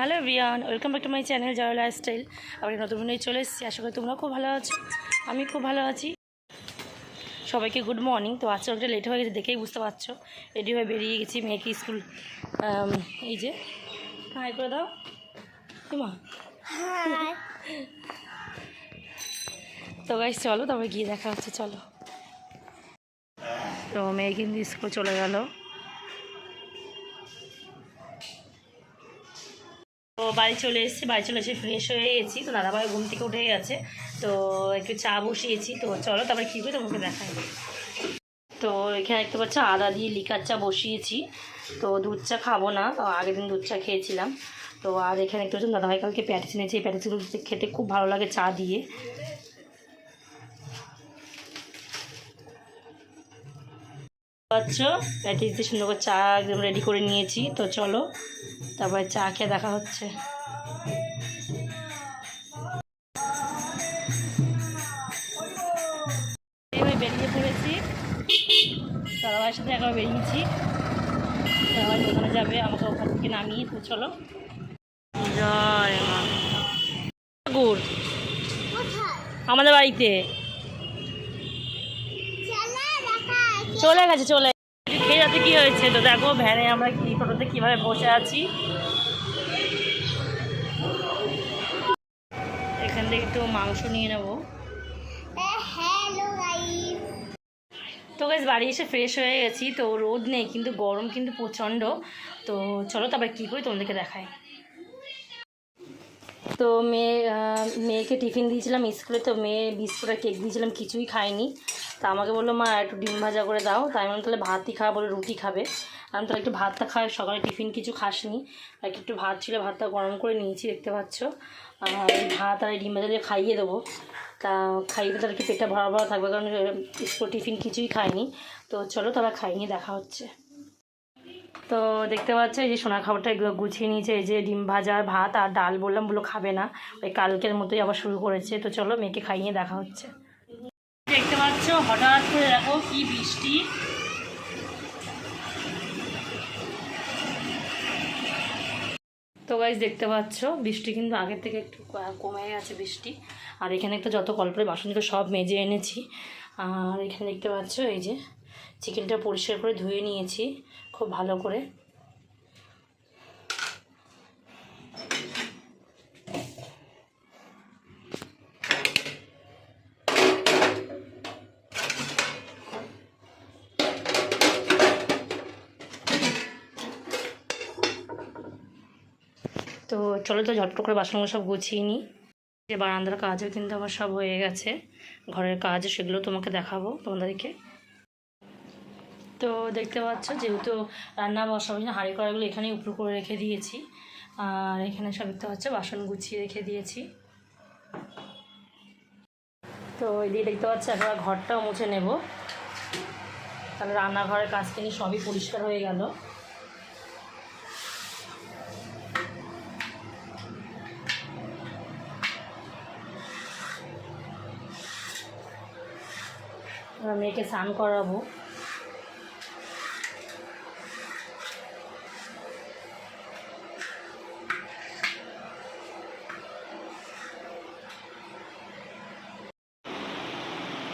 Hello Riyan welcome back to my channel Joy lifestyle. আবার নতুন নিয়ে চলে এসেছি। আশা করি তোমরা খুব ভালো আছো। আমি খুব ভালো আছি। সবাইকে গুড মর্নিং। তো আজকে একটা লেট হয়ে গেছে দেখেই বুঝতে পারছ। রেডি হয়ে বেরিয়ে গেছি মেয়েকে স্কুল এই যে হাই করে দাও। মা তো গাইস চলো তবে গিয়ে দেখা হচ্ছে চলো। তো মেয়ে কিন্তু স্কুল চলে গেল। তো বাড়ি চলে এসেছি, বাড়ি চলে এসে ফ্রেশ হয়ে গেছি। তো দাদাভাই ঘুম থেকে উঠে গেছে। তো একটু চা বসিয়েছি। তো চলো তারপরে কী করে তোমাকে দেখাই। তো এখানে দেখতে পাচ্ছ আদা দিয়ে লিকার চা বসিয়েছি। তো দুধ চা খাব না, তো আগের দিন দুধ চা খেয়েছিলাম। তো আর এখানে একটু দাদাভাই কালকে প্যাটিস নিয়েছি এই প্যাটিসগুলো খেতে খুব ভালো লাগে চা দিয়ে। পাচ্ছ? প্যাটিস দিয়ে সুন্দর করে চা একদম রেডি করে নিয়েছি। তো চলো, তারপরে চা খেয়ে দেখা হচ্ছে। বেরিয়ে সাথে একবার বেরিয়েছি। দাদাভাই দোকানে যাবে, আমাকে ওখান থেকে নামিয়ে, তো চলো। জয় আমাদের বাড়িতে। চলে গেছে চলে খেয়ে যাতে কী হয়েছে? তো দেখো ভ্যানে আমরা কি টোটোতে কীভাবে বসে আছি। এখান থেকে একটু মাংস নিয়ে নেব। তো গাছ বাড়ি এসে ফ্রেশ হয়ে গেছি। তো রোদ নেই কিন্তু গরম কিন্তু প্রচণ্ড। তো চলো তারপর কী করি তোমাদেরকে দেখাই। তো মেয়ে মেয়েকে টিফিন দিয়েছিলাম স্কুলে তো মেয়ে বিস্কুট আর কেক দিয়েছিলাম কিছুই খায়নি। তা আমাকে বলল, মা, একটু ডিম ভাজা করে দাও। তাই আমি তাহলে ভাতই খাওয়া বলে রুটি খাবে। আমি তাহলে একটু ভাতটা খাই সকালে টিফিন কিছু খাসনি। আর একটু ভাত ছিল, ভাতটা গরম করে নিয়েছি, দেখতে পাচ্ছ। আর ভাত আর ডিম ভাজা দিয়ে খাইয়ে দেবো। তা খাইয়ে তাহলে কি পেটটা ভরা ভরা থাকবে? কারণ স্কুল টিফিন কিছুই খাইনি। তো চলো তারা খাই খাইনি দেখা হচ্ছে। তো দেখতে পাচ্ছ, এই যে সোনা খাবারটা গুছিয়ে নিয়েছে। এই যে ডিম ভাজা, ভাত আর ডাল বললাম বলে খাবে না। ওই কালকের মতোই আবার শুরু করেছে। তো চলো মেয়েকে খাইয়ে দেখা হচ্ছে। পাচ্ছ, হঠাৎ করে দেখো কি বৃষ্টি। তো গাইজ দেখতে পাচ্ছ, বৃষ্টি কিন্তু আগের থেকে একটু কমে গেছে বৃষ্টি। আর এখানে একটা যত কল্পের বাসন ছিল সব মেজে এনেছি। আর এখানে দেখতে পাচ্ছ, এই যে, চিকেনটা পরিষ্কার করে ধুয়ে নিয়েছি, খুব ভালো করে তো চলো তো ঝটপট করে বাসনগুলো সব গুছিয়ে নিই। যে বারান্দার কাজও কিন্তু আমার সব হয়ে গেছে। ঘরের কাজ সেগুলো তোমাকে দেখাবো তোমাদেরকে। তো দেখতে পাচ্ছ, যেহেতু রান্না বসাবো না হাঁড়ি কড়াইগুলো এখানেই উপর করে রেখে দিয়েছি। আর এখানে সব দেখতে পাচ্ছ, বাসন গুছিয়ে রেখে দিয়েছি। তো এদিকে দেখতে পাচ্ছ, একবার ঘরটাও মুছে নেব। তাহলে রান্নাঘরের কাজ থেকে সবই পরিষ্কার হয়ে গেল। মেয়েকে স্নান করাবো।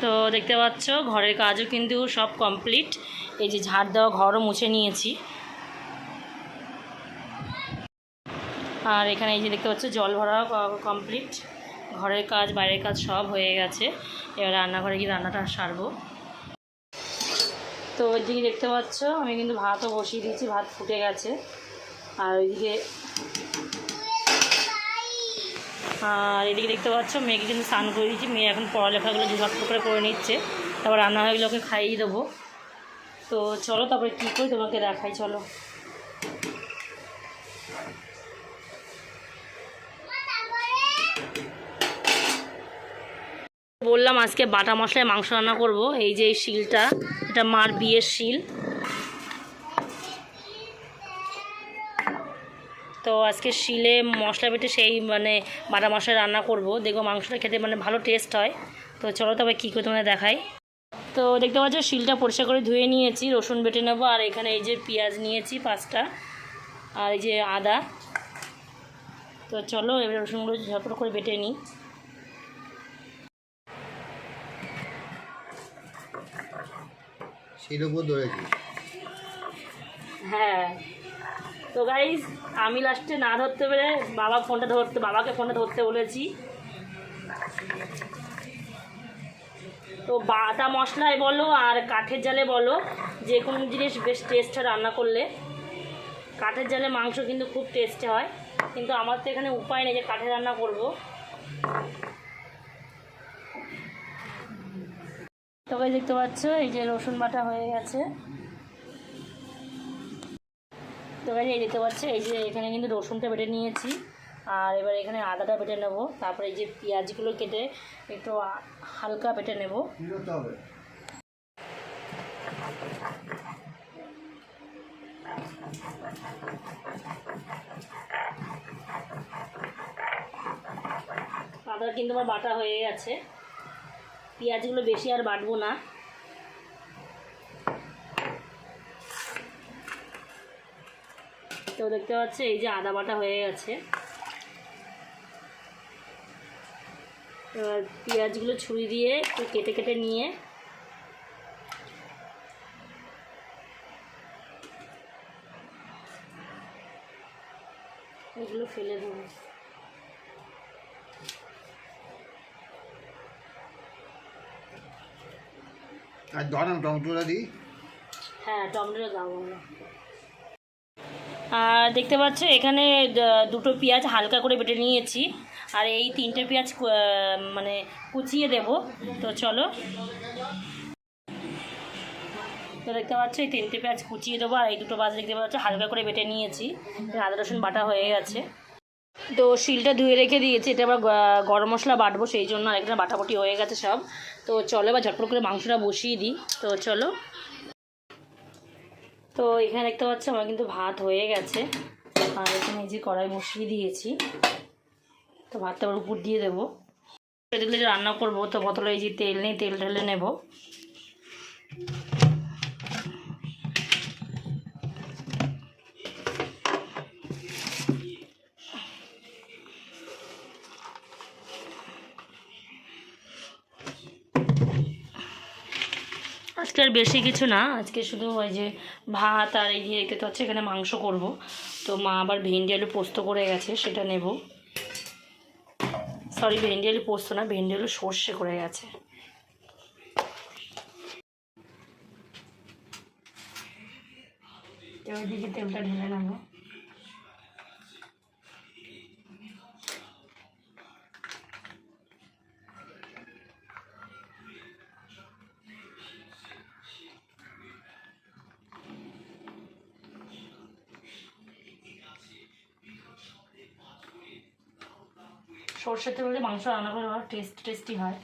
তো দেখতে পাচ্ছ, ঘরের কাজও কিন্তু সব কমপ্লিট। এই যে ঝাড় দেওয়া ঘরও মুছে নিয়েছি। আর এখানে এই যে দেখতে পাচ্ছ, জল ভরা কমপ্লিট। ঘরের কাজ, বাইরের কাজ সব হয়ে গেছে। এবার রান্নাঘরে গিয়ে রান্নাটা সারবো। তো ওইদিকে দেখতে পাচ্ছ, আমি কিন্তু ভাতও বসিয়ে দিয়েছি, ভাত ফুটে গেছে। আর ওইদিকে আর এদিকে দেখতে পাচ্ছ, মেয়েকে কিন্তু স্নান করে দিয়েছি। মেয়ে এখন পড়ালেখাগুলো ঝুলাট করে করে নিচ্ছে। তারপর রান্না হয়ে ওকে খাইয়ে দেবো। তো চলো তারপরে কী করি তোমাকে দেখাই, চলো। বললাম আজকে বাটা মশলায় মাংস রান্না করব। এই যে এই শিলটা, এটা মার বিয়ের শিল। তো আজকে শিলে মশলা বেটে সেই মানে বাটা মশলায় রান্না করব। দেখব মাংসটা খেতে মানে ভালো টেস্ট হয়। তো চলো তবে কী করে তোমাদের দেখাই। তো দেখতে পাচ্ছ, শিলটা পরিষ্কার করে ধুয়ে নিয়েছি, রসুন বেটে নেব, আর এখানে এই যে পেঁয়াজ নিয়েছি পাঁচটা, আর এই যে আদা। তো চলো এবার রসুনগুলো ঝটপট করে বেটে নিই। উপর ধরেছিস হ্যাঁ। তো গাইজ আমি লাস্টে না ধরতে পেরে বাবা ফোনটা ধরতে, বাবাকে ফোনটা ধরতে বলেছি। তো বাটা মশলায় বলো আর কাঠের জালে বলো, যে কোনো জিনিস বেশ টেস্ট রান্না করলে। কাঠের জালে মাংস কিন্তু খুব টেস্ট হয়, কিন্তু আমার তো এখানে উপায় নেই যে কাঠে রান্না করব। তবে দেখতে পাচ্ছ, এই যে রসুন বাটা হয়ে গেছে। তো এই দেখতে পাচ্ছ, এই যে এখানে কিন্তু রসুনটা বেটে নিয়েছি। আর এবার এখানে আদাটা বেটে নেব। তারপরে এই যে পেঁয়াজগুলো কেটে একটু হালকা বেটে নেব। আদা কিন্তু আমার বাটা হয়ে গেছে। পেঁয়াজগুলো বেশি আর বাটবো না। তো দেখতে পাচ্ছ, এই যে আদা বাটা হয়ে গেছে। পেঁয়াজগুলো ছুরি দিয়ে একটু কেটে কেটে নিয়ে এগুলো ফেলে দেবো। আর ধরাম টমেটোটা দিই। হ্যাঁ টমেটো দাও আর দেখতে পাচ্ছ, এখানে দুটো পেঁয়াজ হালকা করে বেটে নিয়েছি। আর এই তিনটে পেঁয়াজ মানে কুচিয়ে দেব। তো চলো। তো দেখতে পাচ্ছ, এই তিনটে পেঁয়াজ কুচিয়ে দেবো। আর এই দুটো মাছ দেখতে পাচ্ছ, হালকা করে বেটে নিয়েছি। আদা রসুন বাটা হয়ে গেছে। তো শিলটা ধুয়ে রেখে দিয়েছি, এটা আবার গরম মশলা বাটবো, সেই জন্য আর এখানে বাটাবাটি হয়ে গেছে সব। তো চলো এবার ঝটপট করে মাংসটা বসিয়ে দিই, তো চলো। তো এখানে দেখতে পাচ্ছ আমার কিন্তু ভাত হয়ে গেছে। আর এখানে যে কড়াই বসিয়ে দিয়েছি, তো ভাতটা আবার উপর দিয়ে দেবো। রান্না করব, তো বোতলে এই যে তেল নেই, তেল ঢেলে নেব। আজকে আর বেশি কিছু না। আজকে শুধু ওই যে ভাত আর এই যে তো হচ্ছে এখানে মাংস করব। তো মা আবার ভেন্ডি আলু পোস্ত করে গেছে, সেটা নেব। সরি ভেন্ডি আলু পোস্ত না, ভেন্ডি আলু সর্ষে করে গেছে। তেলটা ঢেলে নেব। সর্ষের তেলে মাংস রান্না করে টেস্ট টেস্টি হয়।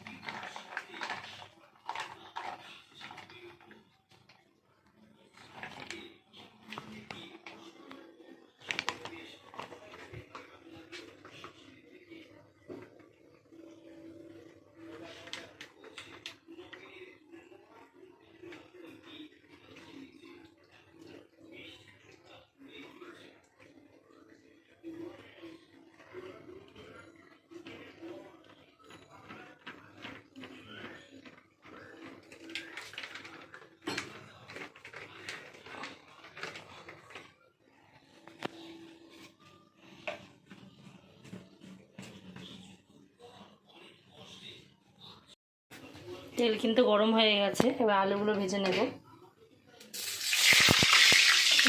তেল কিন্তু গরম হয়ে গেছে, এবার আলুগুলো ভেজে নেব।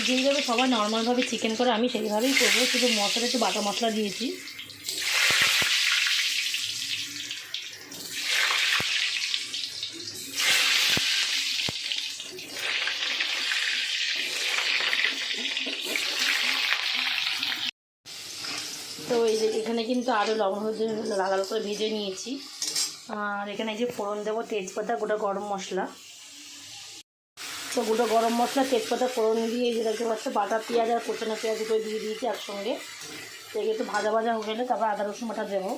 যেইভাবে সবাই নর্মালভাবে চিকেন করে আমি সেইভাবেই করব, শুধু মশলা একটু বাটা মশলা দিয়েছি। তো এই যে এখানে কিন্তু আরও লবণ হলুদ লাল লাল করে ভেজে নিয়েছি। আর এখানে এই যে ফোড়ন দেবো, তেজপাতা, গোটা গরম মশলা। তো গোটা গরম মশলা, তেজপাতা, ফোড়ন দিয়ে এই যে দেখতে পাচ্ছ, বাটা পেঁয়াজ আর কোচানো পেঁয়াজ দুটো দিয়ে দিয়েছি একসঙ্গে। তো এগুলো একটু ভাজা ভাজা হয়ে গেলে তারপর আদা, রসুন বাটা দেবো।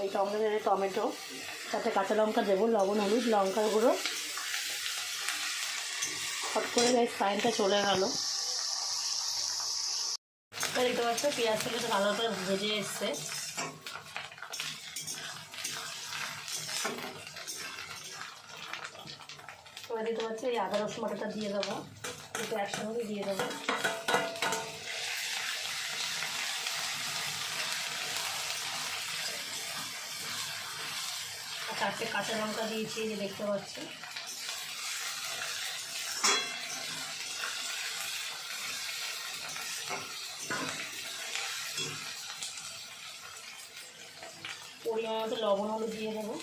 ওই টমেটো দেবে টমেটো তাতে কাঁচা লঙ্কা দেবো, লবণ, হলুদ, লঙ্কার গুঁড়ো। হট করে গাই ফাইনটা চলে গেলো। দেখতে পাচ্ছ, পেঁয়াজ থেকে ভালো করে ভেজে এসছে। দেখতে পাচ্ছি এই আদা রসুন বাটাটা দিয়ে দেবো। দুটো একসঙ্গে দিয়ে দেবো। চারটে কাঁচা লঙ্কা দিয়েছি যে দেখতে পাচ্ছি। পরিমাণ মতো লবণ হলুদ দিয়ে দেবো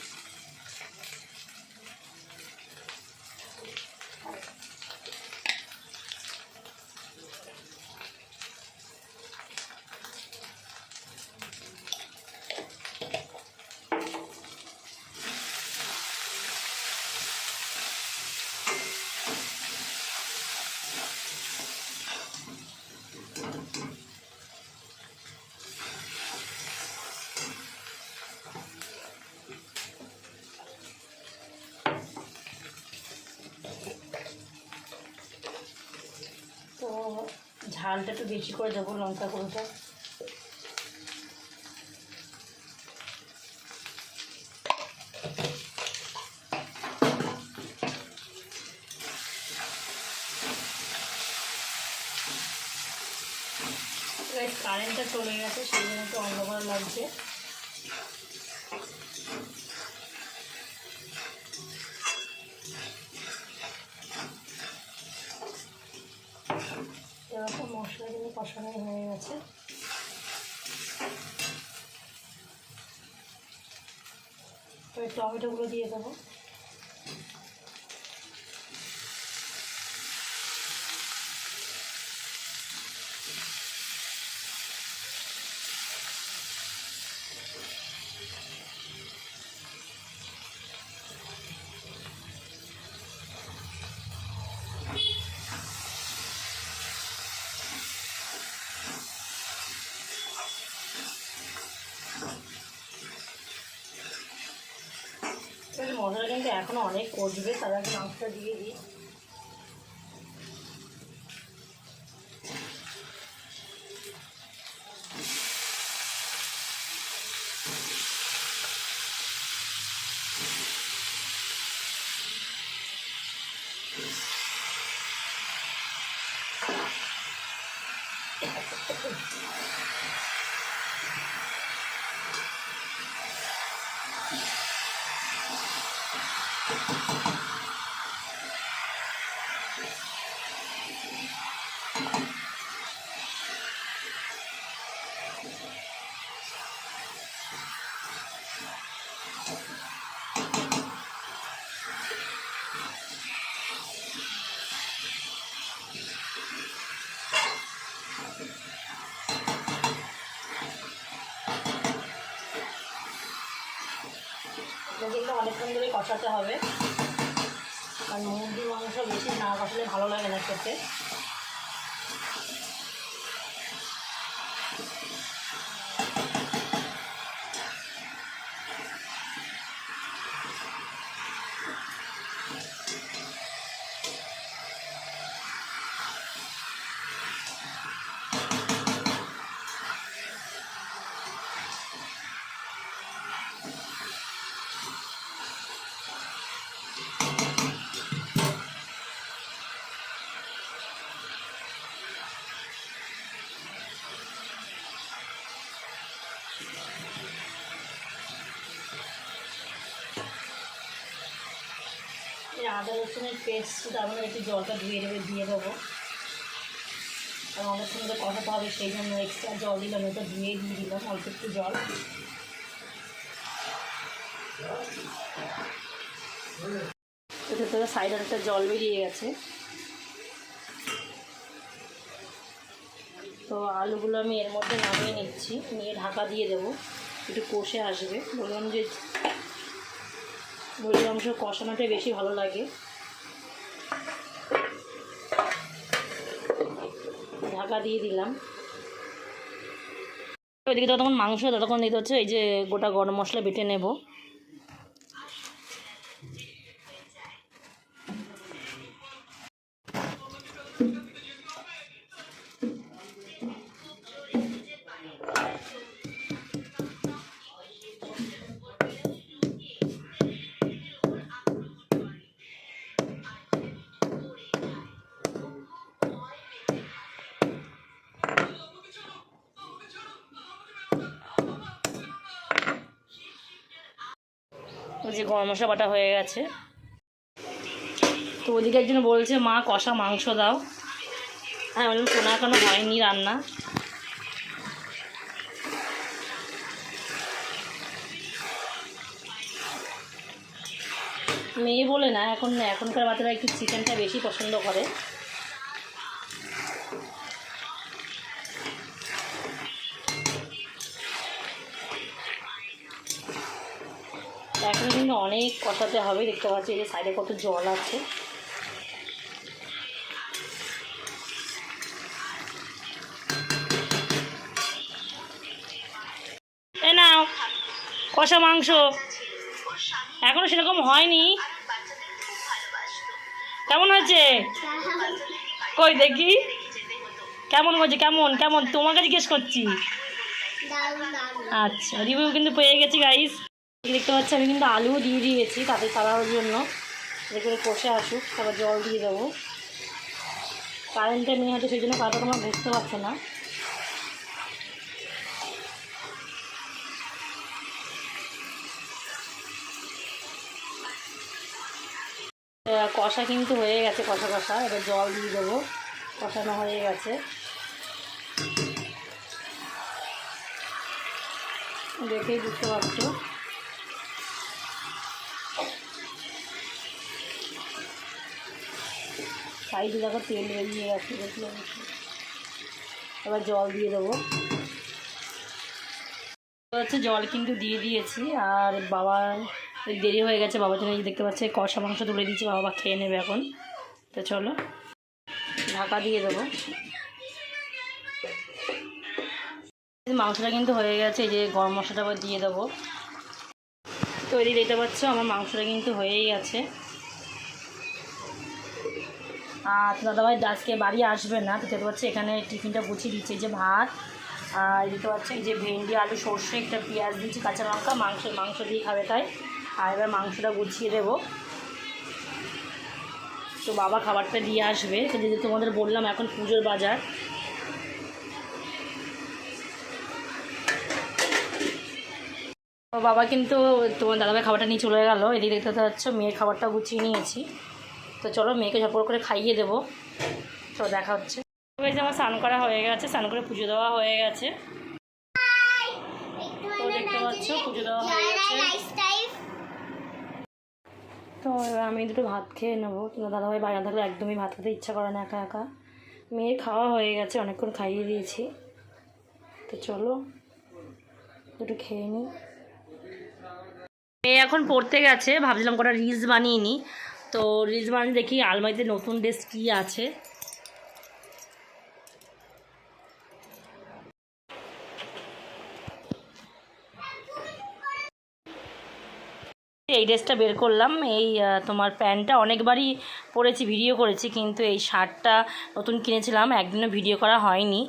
তো ঝালটা একটু বেশি করে দেবো, লঙ্কা গুঁড়োটা। কারেন্টটা চলে গেছে, সেই জন্য একটু অন্ধকার লাগছে এবার তো মশলা কিন্তু কষানোই হয়ে গেছে। তো টমেটোগুলো দিয়ে দেবো এবার এখনও অনেক কষবে তার আগে মাংসটা দিয়ে দিই। এটা কষাতে হবে। কারণ মুরগির মাংস বেশি না কষালে ভালো লাগে না খেতে। আদা রসুনের পেস্ট তার মধ্যে একটু জলটা ধুয়ে দেবে দিয়ে দেবো। আর অনেকক্ষণ ধরে কষাতে হবে, সেই জন্য এক্সট্রা জল দিলাম, ওটা ধুয়ে দিয়ে দিলাম, অল্প একটু জল। থেকে সাইডে একটা জল বেরিয়ে গেছে। তো আলুগুলো আমি এর মধ্যে নামিয়ে নিচ্ছি, নিয়ে ঢাকা দিয়ে দেবো, একটু কষে আসবে। বললাম যে মুরগির মাংস কষানোটাই বেশি ভালো লাগে। ঢাকা দিয়ে দিলাম। ওইদিকে যতক্ষণ মাংস ততক্ষণ দিতে হচ্ছে, এই যে গোটা গরম মশলা বেটে নেব। যে গরম মশলা বাটা হয়ে গেছে। তো ওদিকে একজন বলছে, মা, কষা মাংস দাও। হ্যাঁ বললাম কোনো এখনও হয়নি রান্না? মেয়ে বলে, না, এখন এখনকার বাচ্চারা একটু চিকেনটা বেশি পছন্দ করে এখন কিন্তু অনেক কষাতে হবে দেখতে পাচ্ছি এই যে সাইডে কত জল আছে। এ নাও কষা মাংস। এখনও সেরকম হয়নি। কেমন হয়েছে? কই দেখি। কেমন হয়েছে? কেমন? কেমন? তোমাকে জিজ্ঞেস করছি। আচ্ছা রিভিউ কিন্তু পেয়ে গেছি গাইস দেখতে পাচ্ছি, আমি কিন্তু আলু দিয়ে দিয়েছি তাতে তাড়ানোর জন্য। এগুলো কষে আসুক, তারপর জল দিয়ে দেবো। কারেন্টটা নিয়ে হয়তো, সেই জন্য কাটা তোমরা বুঝতে পারছ না। কষা কিন্তু হয়ে গেছে, কষা কষা। এবার জল দিয়ে দেবো। কষানো হয়ে গেছে। দেখেই বুঝতে পারছ। সাইডে দেখো তেল বেরিয়ে গেছে, দেখলে এবার জল দিয়ে দেবো। হচ্ছে জল কিন্তু দিয়ে দিয়েছি, আর বাবা দেরি হয়ে গেছে, বাবার জন্য দেখতে পাচ্ছে কষা মাংস তুলে দিয়েছি, বাবা খেয়ে নেবে এখন। তো চলো, ঢাকা দিয়ে দেবো। মাংসটা কিন্তু হয়ে গেছে, এই যে গরম মশলাটা দিয়ে দেবো। তৈরি দেখতে পাচ্ছ, আমার মাংসটা কিন্তু হয়েই গেছে আর দাদাভাই আজকে বাড়ি আসবে না, তো দেখতে পাচ্ছি এখানে টিফিনটা গুছিয়ে দিচ্ছে যে ভাত। আর দেখতে পাচ্ছি এই যে ভেন্ডি, আলু, সর্ষে, একটা পেঁয়াজ দিচ্ছি কাঁচা লঙ্কা, মাংস মাংস দিয়ে খাবে তাই। আর এবার মাংসটা গুছিয়ে দেবো। তো বাবা খাবারটা দিয়ে আসবে। তো যদি তোমাদের বললাম এখন পুজোর বাজার। বাবা কিন্তু তোমার দাদাভাই খাবারটা নিয়ে চলে গেলো। এদিকে দেখতে পাচ্ছ মেয়ের খাবারটা গুছিয়ে নিয়েছি। তো চলো মেয়েকে ঝপড় করে খাইয়ে দেবো। তো দেখা হচ্ছে। আমার স্নান করা হয়ে গেছে স্নান করে পুজো দেওয়া হয়ে গেছে। তো দেখতে পাচ্ছ পুজো দেওয়া হয়ে গেছে। তো এবার আমি দুটো ভাত খেয়ে নেব। দাদাভাই বাইরে থাকলে একদমই ভাত খেতে ইচ্ছা করে না একা একা। মেয়ের খাওয়া হয়ে গেছে অনেকক্ষণ খাইয়ে দিয়েছি। তো চলো দুটো খেয়ে নিই মেয়ে এখন পড়তে গেছে ভাবছিলাম কটা রিলস বানিয়ে নিই তো রিলস দেখি আলমারিতে নতুন ড্রেস কী আছে। এই ড্রেসটা বের করলাম, এই তোমার প্যান্টটা অনেকবারই পরেছি, ভিডিও করেছি, কিন্তু এই শার্টটা নতুন কিনেছিলাম, একদিনও ভিডিও করা হয়নি।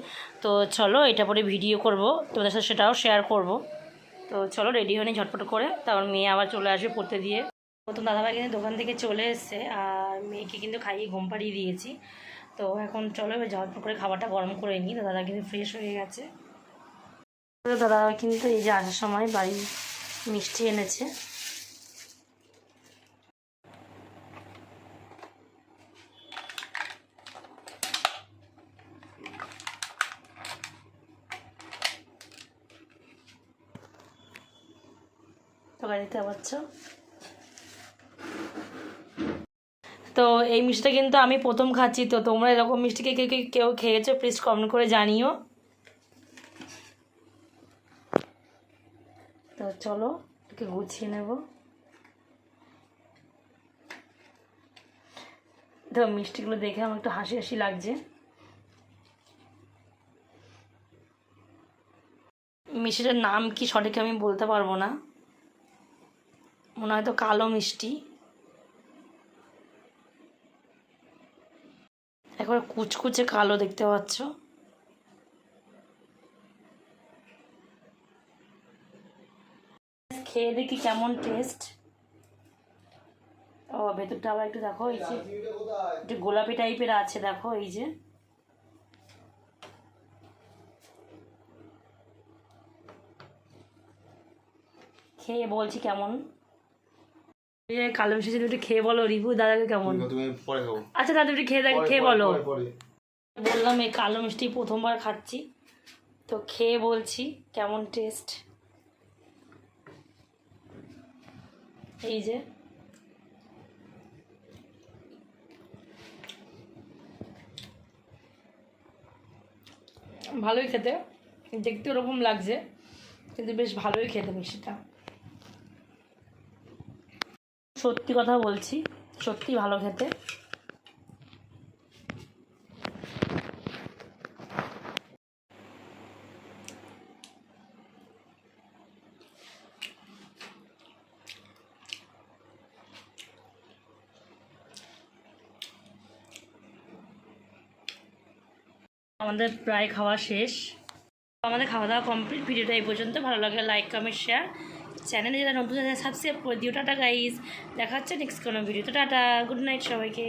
তো চলো এটা পরে ভিডিও করব, তোমাদের সাথে সেটাও শেয়ার করব। তো চলো রেডি হয়ে নিই ঝটপট করে, তারপর মেয়ে আবার চলে আসবে পড়তে দিয়ে। প্রথম দাদাভাই কিন্তু দোকান থেকে চলে এসছে, আর মেয়েকে কিন্তু খাইয়ে ঘুম পাড়িয়ে দিয়েছি। তো এখন চলো, এবার ঝটপট করে খাবারটা গরম করে নিই। দাদা কিন্তু ফ্রেশ হয়ে গেছে। দাদা কিন্তু এই যে আসার সময় বাড়ি মিষ্টি এনেছে। তো গাড়িতে পাচ্ছ তো এই মিষ্টিটা কিন্তু আমি প্রথম খাচ্ছি, তো তোমরা এরকম মিষ্টি কে কেউ কেউ খেয়েছো প্লিজ কমেন্ট করে জানিও। তো চলো, এটাকে গুছিয়ে নেব। তো মিষ্টিগুলো দেখে আমার একটু হাসি হাসি লাগছে। মিষ্টিটার নাম কি সঠিক আমি বলতে পারব না। মনে হয় তো কালো মিষ্টি। একবার কুচকুচে কালো দেখতে পাচ্ছ। খেয়ে দেখি কেমন টেস্ট ও, ভেতরটা আবার একটু দেখো, এই যে একটু গোলাপি টাইপের আছে, দেখো, এই যে। খেয়ে বলছি কেমন? কালো মিষ্টি তুমি একটু খেয়ে বলো রিভু দাদাকে কেমন? আচ্ছা দাদা একটু খেয়ে দেখ খেয়ে বলো। বললাম এই কালো মিষ্টি প্রথমবার খাচ্ছি তো খেয়ে বলছি কেমন টেস্ট এই যে। ভালোই খেতে দেখতে ওরকম লাগছে কিন্তু বেশ ভালোই খেতে মিষ্টিটা। সত্যি কথা বলছি, সত্যি ভালো খেতে। আমাদের প্রায় খাওয়া শেষ। আমাদের খাওয়া দাওয়া কমপ্লিট, ভিডিওটা এই পর্যন্ত। ভালো লাগে লাইক কমেন্ট শেয়ার চ্যানেলে যারা নতুন আছে সাবস্ক্রাইব করে দিও। টাটা গাইজ দেখা হচ্ছে নেক্সট কোনো ভিডিও তো। টাটা গুড নাইট সবাইকে।